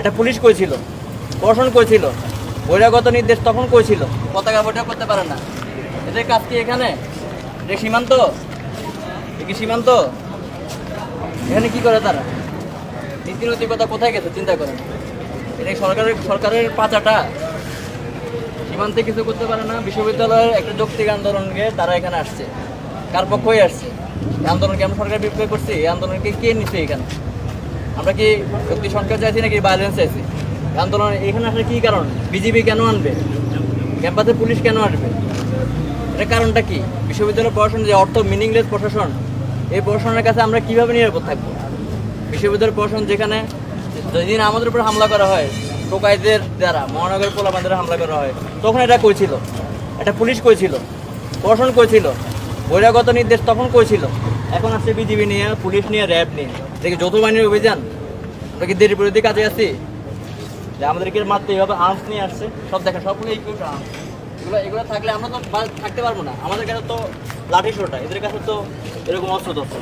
এটা পুলিশ করেছিল প্রশাসন করেছিল বহিরাগত নির্দেশ তখন করেছিল পতাকা বৈঠক করতে পারে না। এদের কাজ কি এখানে? এটা সীমান্ত? কি সীমান্ত? এখানে কি করে তারা? নীতি নৈতিকতা কোথায় গেছে, চিন্তা করেন। এটা সরকারের সরকারের পাচাটা সীমান্তে কিছু করতে পারে না। বিশ্ববিদ্যালয়ের একটা যৌক্তিক আন্দোলনকে তারা এখানে আসছে। কার পক্ষই আসছে? এই আন্দোলনকে আমরা সরকার বিপ্লব করছি, এই আন্দোলনকে কে নিচ্ছে এখানে? আমরা কি শক্তি সংস্কার চাইছি নাকি ভায়োলেন্স চাইছি? আন্দোলন এখানে আসার কি কারণ? বিজেপি কেন আনবে? ক্যাম্পাসে পুলিশ কেন আসবে? এটা কারণটা কি? বিশ্ববিদ্যালয় প্রশাসন যে অর্থ মিনিংলেস প্রশাসন, এই প্রশাসনের কাছে আমরা কীভাবে নিরাপদ থাকব? বিশ্ববিদ্যালয় প্রশাসন যেখানে যেদিন আমাদের উপর হামলা করা হয়, টোকাইদের দ্বারা মহানগর পোলাবান্ধের হামলা করা হয়, তখন এটা করেছিল এটা পুলিশ করেছিল প্রশাসন করেছিল বহিরাগত নির্দেশ তখন করেছিল এখন আসছে বিজিবি নিয়ে, পুলিশ নিয়ে, র্যাব নিয়ে। দেখি যৌথ বাহিনীর অভিযান? আমরা কি দেরি বিরোধী কাজে আছি? যে আমাদেরকে মারতে হবে, আর্মস নিয়ে আসছে। সব দেখেন সবগুলো এই আর্মস। এগুলো এগুলো থাকলে আমরা তো থাকতে পারব না। আমাদের কাছে তো লাঠি ছোটা এদের কাছে তো এরকম অস্ত্র তস্ত্র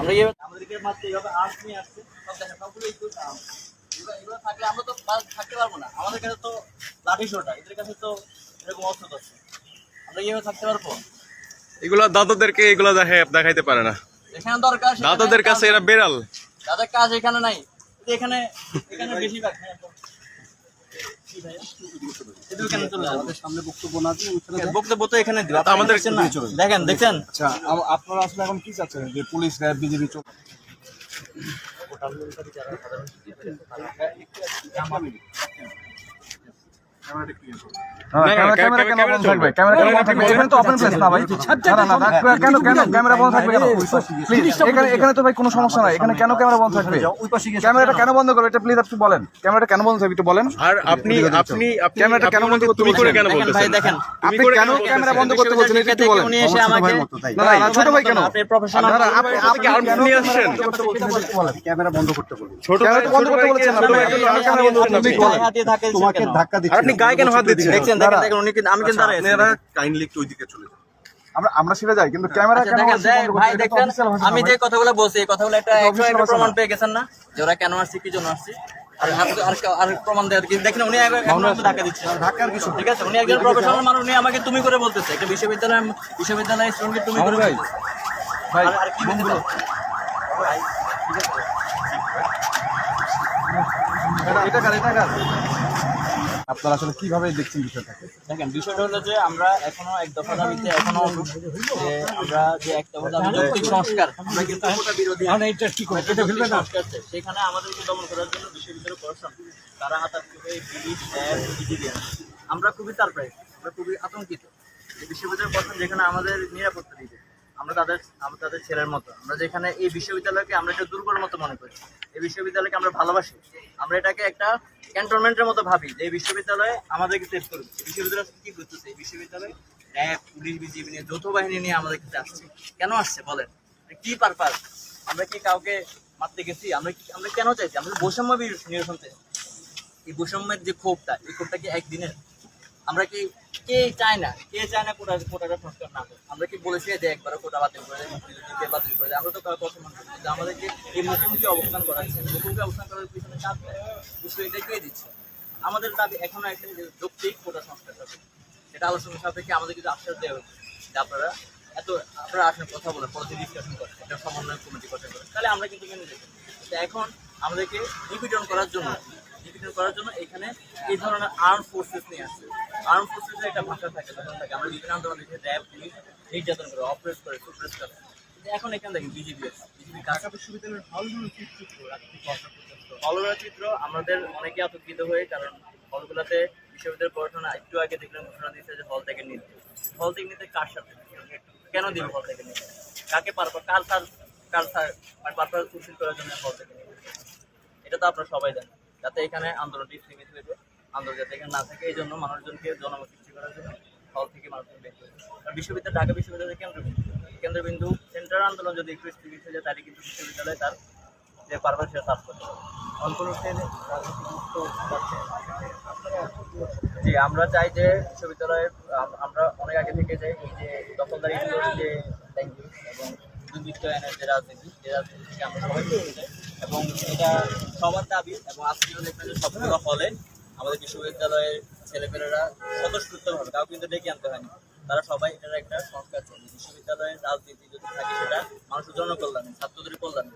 আমরা ইয়ে আমাদেরকে মারতে হবে, আর্মস নিয়ে আসছে। সব দেখেন সবগুলো এই আর্মস। এগুলো এগুলো থাকলে আমরা তো থাকতে পারব না। আমাদের কাছে তো লাঠি ছোটা এদের কাছে তো এরকম অস্ত্র তস্ত্র আমরা এইভাবে থাকতে পারব? এগুলা দাদাদেরকে এগুলা দেখাই দেখাইতে পারে না। এখানে দরকার দাদাদের কাছে এরা বেড়াল। তাদের কাজ এখানে নাই। এখানে এখানে বেশিরভাগ হ্যাঁ? সামনে বক্তব্য তো এখানে আমাদের- দেখেন দেখছেন? আচ্ছা আপনারা আসলে এখন কি চাচ্ছেন? যে পুলিশ র্যাব বিজেপি না, এখানে তো ভাই। কেন- কেন ক্যামেরা বন্ধ থাকবে কেন? Please, এখানে- এখানে তো ভাই কোনো সমস্যা নাই। এখানে কেন ক্যামেরা বন্ধ থাকবে? ক্যামেরাটা কেন বন্ধ করবে? এটা প্লিজ একটু বলেন। ক্যামেরাটা কেন বন্ধ থাকবে একটু বলেন। আর আপনি আপনি আপনি ক্যামেরাটা কেন বন্ধ করতে করে কেন ভাই দেখেন। আপনি কেন ক্যামেরা বন্ধ করতে বলছেন? এটা একটু বলেন। উনি এসে আমাকে না না, না ছোট ভাই কেন? আপনি প্রফেশনাল না, না, আপনি- আপনি কি নিয়ে আসছেন? বন্ধ করতে বলছেন? একটু বলেন। ক্যামেরা বন্ধ করতে বলুন ছোট ক্যামেরা বন্ধ করতে বলেছেন আপনি। সামনে আপনি কেন ক্যামেরা বন্ধ করতে আপনি বলেছেন? হাতে থাকে তোমাকে ধাক্কা দিচ্ছি আপনি গায়ে কেন হাত দিচ্ছেন? দেখছেন দেখেন দেখেন উনি কিন্তু আমি কিন্তু দাঁড়াই আছি। কাইন্ডলি একটু ওইদিকে চলে যান। আমরা আমরা সেটা যাই কিন্তু ক্যামেরা আচ্ছা, কেন ভাই আমি যে কথাগুলো বলছি এই কথাগুলো একটা একটা প্রমাণ পেয়ে গেছেন না? যে ওরা কেন আসছে কি জন্য আসছে? আর আর- প্রমাণ কি দেখেন উনি একবার এখন আমাকে ধাক্কা দিচ্ছে। কিছু ঠিক আছে উনি একজন প্রফেশনাল মানুষ উনি আমাকে তুমি করে বলতেছে। একটা বিশ্ববিদ্যালয় বিশ্ববিদ্যালয়ের স্টুডেন্টকে তুমি করে ভাই, ভাই আর- আর কি বলতে ভাই, ঠিক আছে। এটা কার এটা কার? আপনারা আসলে কীভাবে দেখছেন বিষয়টাকে দেখেন বিষয়টা হলো যে আমরা এখনও এক দফা দাবিতে এখনও যে আমরা যে এক দফা দাবি যৌক্তিক সংস্কার আমরা কিন্তু বিরোধী যৌক্তিক সংস্কার চাই। সেখানে আমাদেরকে দমন করার জন্য বিশ্ববিদ্যালয় প্রশাসন তারা হাতাহাতি করে পুলিশ র্যাব বিজিবি আমরা খুবই সারপ্রাইজ আমরা খুবই আতঙ্কিত। বিশ্ববিদ্যালয় প্রশাসন যেখানে আমাদের নিরাপত্তা দিবে আমরা তাদের আমরা তাদের ছেলের মতো। আমরা যেখানে এই বিশ্ববিদ্যালয়কে আমরা একটা দুর্বল মতো মনে করি। এই বিশ্ববিদ্যালয়কে আমরা ভালোবাসি। আমরা এটাকে একটা ক্যান্টনমেন্টের মতো ভাবি যে বিশ্ববিদ্যালয়ে আমাদেরকে সেভ করবে বিশ্ববিদ্যালয় কি করতেছে? বিশ্ববিদ্যালয়ে র্যাব, পুলিশ, বিজিবি নিয়ে, যৌথ বাহিনী নিয়ে আমাদের কাছে আসছে। কেন আসছে? বলেন। কি পারপাস আমরা কি কাউকে মারতে গেছি? আমরা কি- আমরা কেন চাইছি? আমরা বৈষম্য নিরসন চাইছি এই বৈষম্যের যে ক্ষোভটা, এই ক্ষোভটা কি একদিনের? আমরা কি কে চায় না? কে চায় না কোটা কোটাটা সংস্কার না? আমরা কি বলেছি যে একবার কোটা বাতিল করে দেয় মুক্তিযুদ্ধকে বাতিল করে দেয়? আমরা তো কারও কথা মানছি না। কিন্তু আমাদেরকে এই মুখোমুখি অবস্থান করাচ্ছে? মুখোমুখি অবস্থান করার পিছনে কাজ কিছু এটা কে দিচ্ছে? আমাদের দাবি এখনও একটা যে যৌক্তিক কোটা সংস্কার হবে। সেটা আলোচনার সাপেক্ষে আমাদের কিছু আশ্বাস দেওয়া হচ্ছে যে আপনারা এত আপনারা আসেন, কথা বলেন পলিসি ডিসকাশন করেন, এটা সমন্বয় কমিটি গঠন করেন। তাহলে আমরা কিন্তু মেনে যেতাম তো এখন আমাদেরকে নিপীড়ন করার জন্য নিপীড়ন করার জন্য এখানে এই ধরনের আর্ম ফোর্সেস নিয়ে আসছে। আর্ম ফোর্সেসের একটা ভাষা থাকে তখন থাকে আমরা বিভিন্ন আন্দোলন দেখি র্যাব পুলিশ নির্যাতন করে অপারেট করে সুপ্রেস করে। এখন এখানে দেখেন বিজেপি আছে। বিজেপি ঢাকা বিশ্ববিদ্যালয়ের হলগুলো হলগুলোর চিত্র আমাদের অনেকে আতঙ্কিত হয়ে কারণ হলগুলোতে বিশ্ববিদ্যালয় পড়াশোনা একটু আগে দেখলাম ঘোষণা দিয়েছে যে হল থেকে নিতে। হল থেকে নিতে কার সাথে? কেন দিল হল থেকে নিতে? কাকে পারব কার সার কার সার মানে পারপাস ফুলফিল করার জন্য হল থেকে নিতে? এটা তো আপনারা সবাই জানেন যাতে এখানে আন্দোলনটি সীমিত হইবে এখানে না থাকে এই জন্য মানুষজনকে জনমত সৃষ্টি করার জন্য হল থেকে মানুষজন বের করে বিশ্ববিদ্যালয়, ঢাকা বিশ্ববিদ্যালয়ের কেন্দ্রবিন্দু। কেন্দ্রবিন্দু সেন্টার আন্দোলন যদি একটু স্থগিত হয়ে যায়, তাহলে কিন্তু বিশ্ববিদ্যালয় তার যে পারপাস সেটা সাফ করতে যাচ্ছে জি আমরা চাই যে বিশ্ববিদ্যালয়ে আমরা অনেক আগে থেকে এই যে দখলদারি যে এবং দুর্বৃত্তায়নের যে রাজনীতি যে রাজনীতি থেকে আমরা সবাই এবং এটা সবার দাবি এবং আজকেও দেখবেন যে সবগুলো হলে আমাদের বিশ্ববিদ্যালয়ের ছেলেপেলেরা স্বতঃস্ফূর্তভাবে কাউ কিন্তু ডেকে আনতে হয়নি। তারা সবাই এটার একটা সংস্কার যে বিশ্ববিদ্যালয়ের রাজনীতি যদি থাকে সেটা মানুষের জন্য জনকল্যাণে, ছাত্রদের কল্যাণে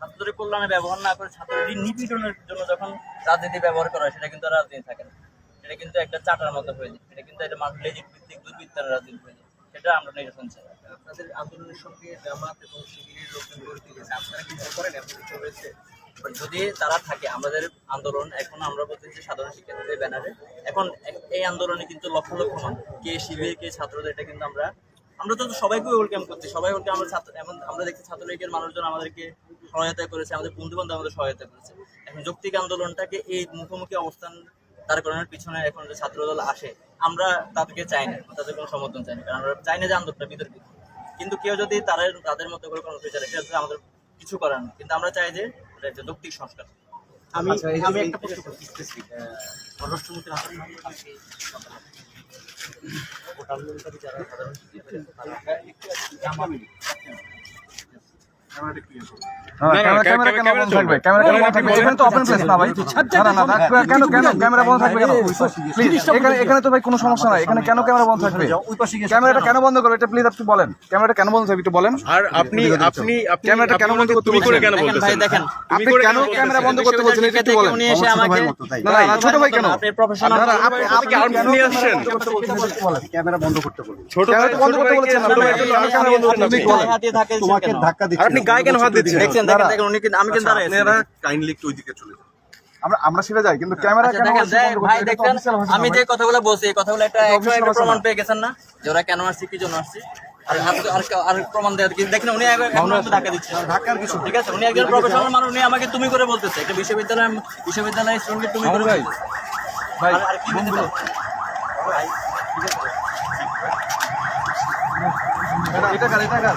ছাত্রদের কল্যাণে ব্যবহার না করে ছাত্রদের নিপীড়নের জন্য যখন রাজনীতি ব্যবহার করা হয়, সেটা কিন্তু রাজনীতি থাকে না। সেটা কিন্তু একটা চাটার মতো হয়ে যায়। সেটা কিন্তু একটা মানুষ লেজিক ভিত্তিক দুর্বৃত্তার রাজনীতি হয়ে যায়। সেটা আমরা নিরসন চাই আপনাদের আন্দোলনের সঙ্গে জামাত এবং শিবিরের লোকজন গড়ে তুলেছে। আপনারা কি করেন এমন কিছু হয়েছে? যদি তারা থাকে, আমাদের আন্দোলন এখন আমরা বলতেছি সাধারণ শিক্ষার্থীদের ব্যানারে। এখন এই আন্দোলনে কিন্তু লক্ষ লক্ষ মানুষ, কে শিবির, কে ছাত্রদের, এটা কিন্তু আমরা আমরা তো সবাইকে ওয়েলকাম করছি। সবাই ওয়েলকাম আমরা ছাত্র এখন আমরা দেখছি ছাত্রলীগের মানুষজন আমাদেরকে সহায়তা করেছে, আমাদের বন্ধু বান্ধব আমাদের সহায়তা করেছে। এখন যৌক্তিক আন্দোলনটাকে এই মুখোমুখি অবস্থান তার কারণে পিছনে এখন যে ছাত্রদল আসে, আমরা তাদেরকে চাই না, তাদের কোনো সমর্থন চাই না, কারণ আমরা চাই না যে আন্দোলনটা বিতর্কিত কিন্তু কেউ যদি তাদের তাদের মতো করে কোনো ফিচার সেটা আমাদের কিছু করার নেই। কিন্তু আমরা চাই যে এটা একটা সংস্কার। আমি আমি একটা প্রশ্ন করতেছি পররাষ্ট্রমন্ত্রী হাসান মাহমুদ যারা সাধারণ এখানে তো ওপেন প্লেস না ভাই না না না কেন কেন ক্যামেরা বন্ধ থাকবে এখানে এখানে কোনো সমস্যা নাই এখানে কেন ক্যামেরা বন্ধ থাকবে ক্যামেরাটা কেন বন্ধ করবে এটা প্লিজ আপনি বলেন ক্যামেরাটা কেন বন্ধ থাকবে একটু বলেন আর আপনি আপনি আপনি ক্যামেরাটা কেন বন্ধ করতে তুমি কেন ভাই দেখেন আপনি কেন ক্যামেরা বন্ধ করতে বলছেন এটা একটু বলেন উনি এসে আমাকে না না, না ছোট ভাই কেন আপনি প্রফেশনাল না, না, আপনি আপনি আর্মস নিয়ে আসছেন ক্যামেরা বন্ধ করতে বলুন ছোট ভাই বন্ধ করতে বলছেন ছোট ভাই। ভাইকে কেন বলছেন আপনি? গায়ে হাত দিয়ে ধাক্কা দিচ্ছেন তোমাকে কেন? ধাক্কা আর দিচ্ছি আপনি গায়ে কেন হাত দিচ্ছেন? দেখছেন দেখেন দেখেন উনি কিন্তু আমি কিন্তু। আপনারা কাইন্ডলি একটু ওইদিকে চলে যান। আমরা আমরা সেটা যাই কিন্তু ক্যামেরা আচ্ছা কেন ভাই দেখেন আমি যে কথাগুলো বলছি এই কথাগুলো একটা একটা প্রমাণ পেয়ে গেছেন না? যে ওরা কেন আসছে কি জন্য আসছে? আর আর- আর আর প্রমাণ দেওয়ার দেখেন উনি ধাক্কা দিচ্ছে। ঢাকার কিছু ঠিক আছে উনি একজন প্রফেশনাল মানুষ উনি আমাকে তুমি করে বলতেছে। একটা বিশ্ববিদ্যালয় বিশ্ববিদ্যালয়ের স্টুডেন্টকে তুমি করে ভাই, ভাই এটা কার এটা কার?